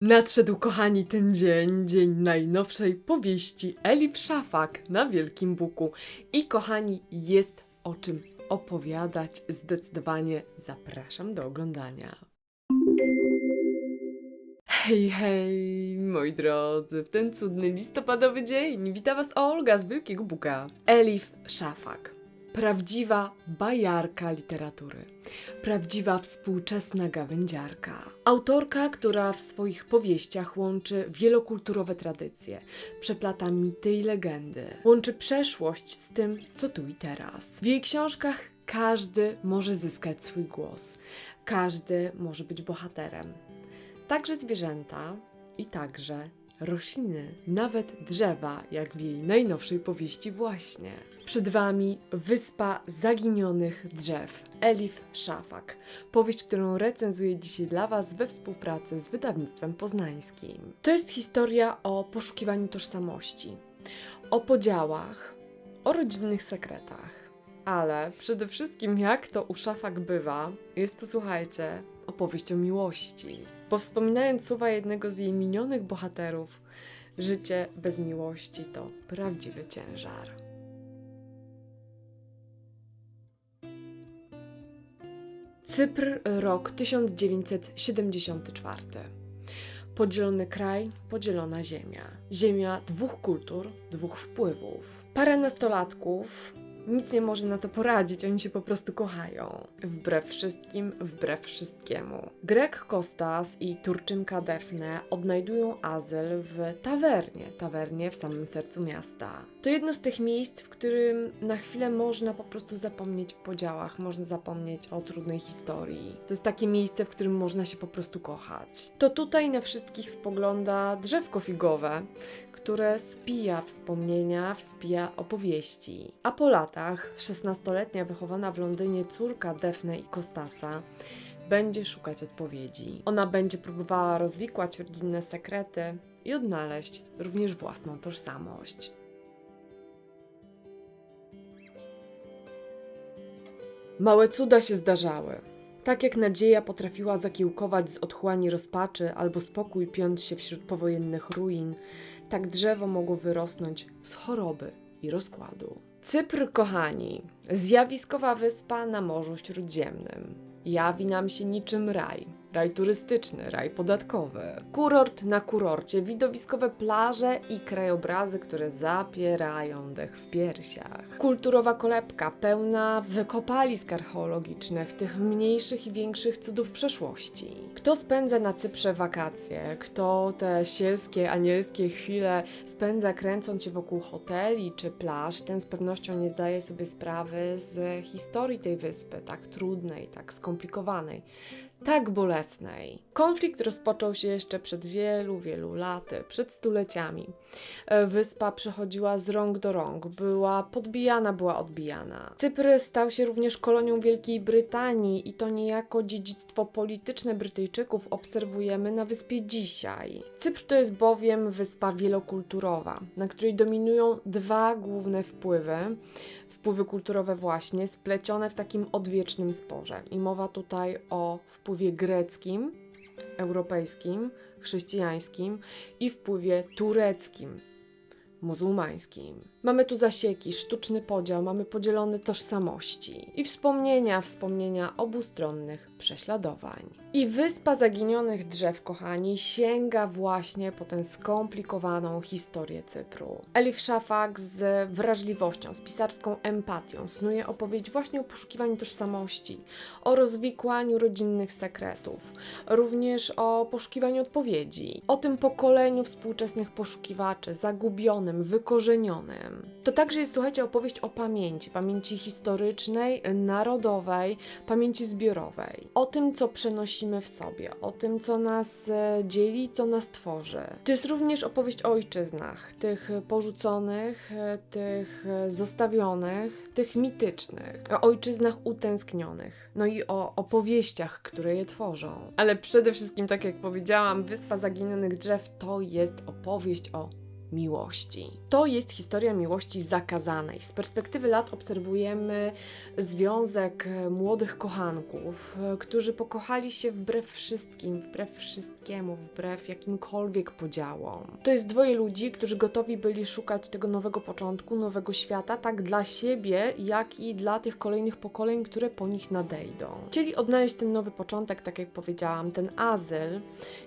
Nadszedł, kochani, ten dzień, dzień najnowszej powieści Elif Szafak na Wielkim Buku. I kochani, jest o czym opowiadać. Zdecydowanie zapraszam do oglądania. Hej, hej, moi drodzy, w ten cudny listopadowy dzień wita Was Olga z Wielkiego Buka. Elif Szafak. Prawdziwa bajarka literatury. Prawdziwa współczesna gawędziarka. Autorka, która w swoich powieściach łączy wielokulturowe tradycje, przeplata mity i legendy, łączy przeszłość z tym, co tu i teraz. W jej książkach każdy może zyskać swój głos, każdy może być bohaterem. Także zwierzęta i także rośliny, nawet drzewa, jak w jej najnowszej powieści właśnie. Przed Wami Wyspa Zaginionych Drzew, Elif Szafak. Powieść, którą recenzuję dzisiaj dla Was we współpracy z wydawnictwem poznańskim. To jest historia o poszukiwaniu tożsamości, o podziałach, o rodzinnych sekretach. Ale przede wszystkim, jak to u Szafak bywa, jest to, słuchajcie, opowieść o miłości. Bo wspominając słowa jednego z jej minionych bohaterów, życie bez miłości to prawdziwy ciężar. Cypr, rok 1974. Podzielony kraj, podzielona ziemia. Ziemia dwóch kultur, dwóch wpływów. Parę nastolatków nic nie może na to poradzić, oni się po prostu kochają. Wbrew wszystkim, wbrew wszystkiemu. Grek Kostas i Turczynka Defne odnajdują azyl w tawernie, tawernie w samym sercu miasta. To jedno z tych miejsc, w którym na chwilę można po prostu zapomnieć o podziałach, można zapomnieć o trudnej historii. To jest takie miejsce, w którym można się po prostu kochać. To tutaj na wszystkich spogląda drzewko figowe, które spija wspomnienia, wspija opowieści. A po latach 16-letnia wychowana w Londynie córka Defne i Kostasa będzie szukać odpowiedzi. Ona będzie próbowała rozwikłać rodzinne sekrety i odnaleźć również własną tożsamość. Małe cuda się zdarzały. Tak jak nadzieja potrafiła zakiełkować z otchłani rozpaczy albo spokój piąć się wśród powojennych ruin, tak drzewo mogło wyrosnąć z choroby i rozkładu. Cypr, kochani, zjawiskowa wyspa na Morzu Śródziemnym. Jawi nam się niczym raj. Raj turystyczny, raj podatkowy. Kurort na kurorcie, widowiskowe plaże i krajobrazy, które zapierają dech w piersiach. Kulturowa kolebka pełna wykopalisk archeologicznych, tych mniejszych i większych cudów przeszłości. Kto spędza na Cyprze wakacje, kto te sielskie, anielskie chwile spędza kręcąc się wokół hoteli czy plaż, ten z pewnością nie zdaje sobie sprawy z historii tej wyspy, tak trudnej, tak skomplikowanej tak bolesnej. Konflikt rozpoczął się jeszcze przed wielu, wielu laty, przed stuleciami. E, Wyspa przechodziła z rąk do rąk, była podbijana, była odbijana. Cypr stał się również kolonią Wielkiej Brytanii i to niejako dziedzictwo polityczne Brytyjczyków obserwujemy na wyspie dzisiaj. Cypr to jest bowiem wyspa wielokulturowa, na której dominują dwa główne wpływy wpływy kulturowe właśnie, splecione w takim odwiecznym sporze. I mowa tutaj o wpływie europejskim, chrześcijańskim i wpływie tureckim, muzułmańskim. Mamy tu zasieki, sztuczny podział, mamy podzielone tożsamości i wspomnienia, wspomnienia obustronnych prześladowań. I Wyspa Zaginionych Drzew, kochani, sięga właśnie po tę skomplikowaną historię Cypru. Elif Szafak z wrażliwością, z pisarską empatią snuje opowieść właśnie o poszukiwaniu tożsamości, o rozwikłaniu rodzinnych sekretów, również o poszukiwaniu odpowiedzi, o tym pokoleniu współczesnych poszukiwaczy, wykorzenionym. To także jest, słuchajcie, opowieść o pamięci, pamięci historycznej, narodowej, pamięci zbiorowej, o tym, co przenosimy w sobie, o tym, co nas e, dzieli, co nas tworzy. To jest również opowieść o ojczyznach, tych porzuconych, e, tych zostawionych, tych mitycznych, o ojczyznach utęsknionych, no i o opowieściach, które je tworzą. Ale przede wszystkim, tak jak powiedziałam, Wyspa Zaginionych Drzew to jest opowieść o miłości. To jest historia miłości zakazanej. Z perspektywy lat obserwujemy związek e, młodych kochanków, e, którzy pokochali się wbrew wszystkim, wbrew wszystkiemu, wbrew jakimkolwiek podziałom. To jest dwoje ludzi, którzy gotowi byli szukać tego nowego początku, nowego świata, tak dla siebie, jak i dla tych kolejnych pokoleń, które po nich nadejdą. Chcieli odnaleźć ten nowy początek, tak jak powiedziałam, ten azyl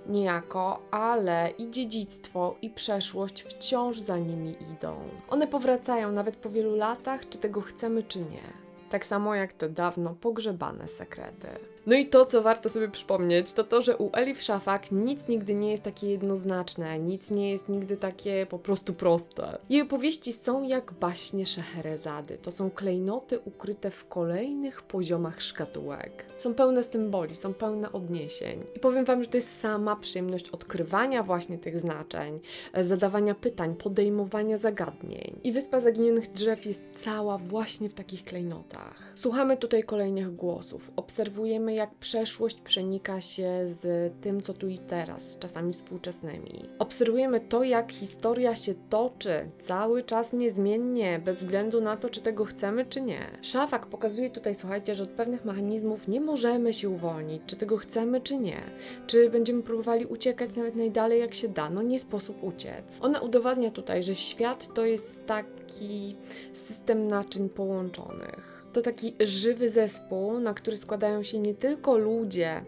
niejako, ale i dziedzictwo, i przeszłość wciąż za nimi idą. One powracają nawet po wielu latach, czy tego chcemy, czy nie. Tak samo jak te dawno pogrzebane sekrety. No i to, co warto sobie przypomnieć, to to, że u Elif Szafak nic nigdy nie jest takie jednoznaczne, nic nie jest nigdy takie po prostu proste. Jej opowieści są jak baśnie Szeherezady. To są klejnoty ukryte w kolejnych poziomach szkatułek. Są pełne symboli, są pełne odniesień. I powiem Wam, że to jest sama przyjemność odkrywania właśnie tych znaczeń, e, zadawania pytań, podejmowania zagadnień. I Wyspa Zaginionych Drzew jest cała właśnie w takich klejnotach. Słuchamy tutaj kolejnych głosów, obserwujemy jak przeszłość przenika się z tym, co tu i teraz, z czasami współczesnymi. Obserwujemy to, jak historia się toczy cały czas niezmiennie, bez względu na to, czy tego chcemy, czy nie. Szafak pokazuje tutaj, słuchajcie, że od pewnych mechanizmów nie możemy się uwolnić, czy tego chcemy, czy nie. Czy będziemy próbowali uciekać nawet najdalej, jak się da. No nie sposób uciec. Ona udowadnia tutaj, że świat to jest taki system naczyń połączonych. To taki żywy zespół, na który składają się nie tylko ludzie,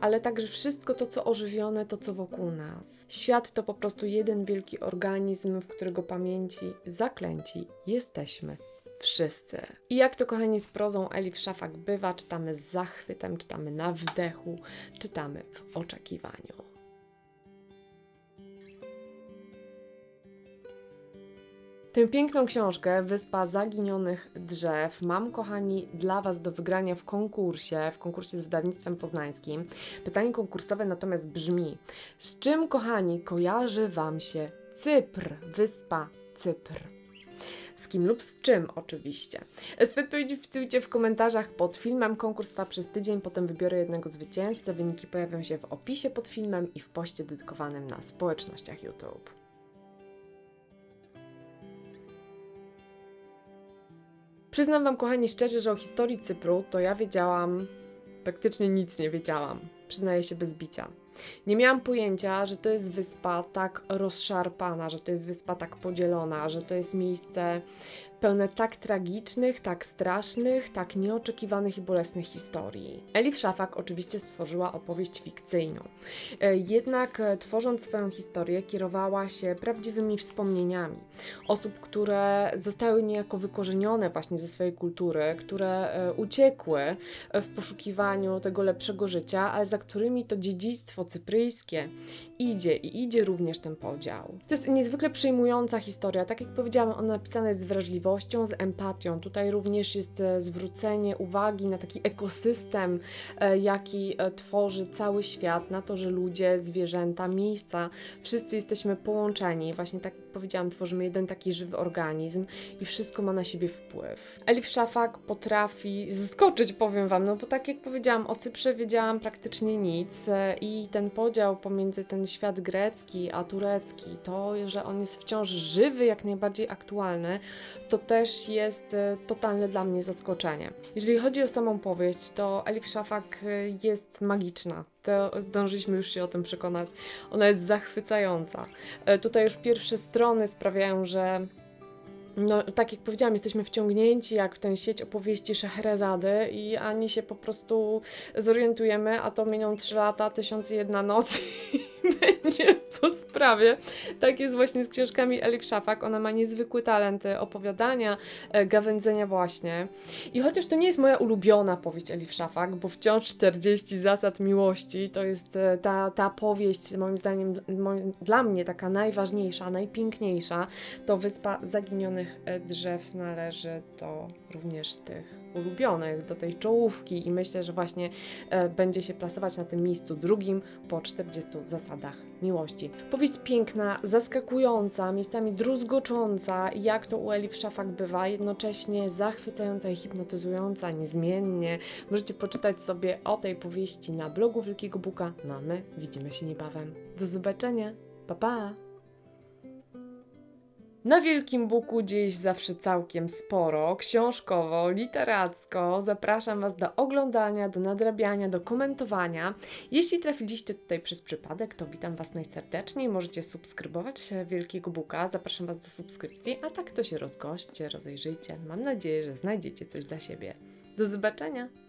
ale także wszystko to, co ożywione, to, co wokół nas. Świat to po prostu jeden wielki organizm, w którego pamięci zaklęci jesteśmy wszyscy. I jak to, kochani, z prozą Elif Szafak bywa, czytamy z zachwytem, czytamy na wdechu, czytamy w oczekiwaniu. Tę piękną książkę Wyspa Zaginionych Drzew mam, kochani, dla Was do wygrania w konkursie, w konkursie z wydawnictwem poznańskim. Pytanie konkursowe natomiast brzmi: z czym, kochani, kojarzy Wam się Cypr, wyspa Cypr? Z kim lub z czym oczywiście. Swoje odpowiedzi wpisujcie w komentarzach pod filmem. Konkurs trwa przez tydzień, potem wybiorę jednego zwycięzcę. Wyniki pojawią się w opisie pod filmem i w poście dedykowanym na społecznościach YouTube. Przyznam Wam, kochani, szczerze, że o historii Cypru to ja wiedziałam, praktycznie nic nie wiedziałam. Przyznaję się bez bicia. Nie miałam pojęcia, że to jest wyspa tak rozszarpana, że to jest wyspa tak podzielona, że to jest miejsce pełne tak tragicznych, tak strasznych, tak nieoczekiwanych i bolesnych historii. Elif Szafak oczywiście stworzyła opowieść fikcyjną. E, Jednak e, tworząc swoją historię kierowała się prawdziwymi wspomnieniami osób, które zostały niejako wykorzenione właśnie ze swojej kultury, które e, uciekły w poszukiwaniu tego lepszego życia, ale za którymi to dziedzictwo cypryjskie idzie i idzie również ten podział. To jest niezwykle przejmująca historia. Tak jak powiedziałam, ona napisana jest z wrażliwością, z empatią. Tutaj również jest e, zwrócenie uwagi na taki ekosystem, e, jaki e, tworzy cały świat, na to, że ludzie, zwierzęta, miejsca, wszyscy jesteśmy połączeni. Właśnie tak jak powiedziałam, tworzymy jeden taki żywy organizm i wszystko ma na siebie wpływ. Elif Szafak potrafi zaskoczyć, powiem Wam, no bo tak jak powiedziałam, o Cyprze wiedziałam praktycznie nic e, i ten podział pomiędzy ten świat grecki a turecki, to, że on jest wciąż żywy, jak najbardziej aktualny, to też jest e, totalne dla mnie zaskoczenie. Jeżeli chodzi o samą powieść, to Elif Szafak e, jest magiczna. To zdążyliśmy już się o tym przekonać. Ona jest zachwycająca. E, Tutaj już pierwsze strony sprawiają, że no, tak jak powiedziałam, jesteśmy wciągnięci jak w tę sieć opowieści Szeherezady i ani się po prostu zorientujemy, a to miną 3 lata, tysiąc i jedna noc będzie po sprawie. Tak jest właśnie z książkami Elif Szafak. Ona ma niezwykły talent opowiadania, e, gawędzenia właśnie. I chociaż to nie jest moja ulubiona powieść Elif Szafak, bo wciąż 40 zasad miłości to jest e, ta, ta powieść, moim zdaniem, dla mnie taka najważniejsza, najpiękniejsza, to Wyspa Zaginionych e, Drzew należy do również tych ulubionych, do tej czołówki i myślę, że właśnie e, będzie się plasować na tym miejscu drugim po 40 zasadach miłości. Powieść piękna, zaskakująca, miejscami druzgocząca, jak to u Elif Szafak bywa, jednocześnie zachwycająca i hipnotyzująca niezmiennie. Możecie poczytać sobie o tej powieści na blogu Wielkiego Buka, no a my widzimy się niebawem. Do zobaczenia, pa pa! Na Wielkim Buku dzieje się zawsze całkiem sporo, książkowo, literacko. Zapraszam Was do oglądania, do nadrabiania, do komentowania. Jeśli trafiliście tutaj przez przypadek, to witam Was najserdeczniej. Możecie subskrybować Wielkiego Buka. Zapraszam Was do subskrypcji, a tak to się rozgoście, rozejrzyjcie. Mam nadzieję, że znajdziecie coś dla siebie. Do zobaczenia!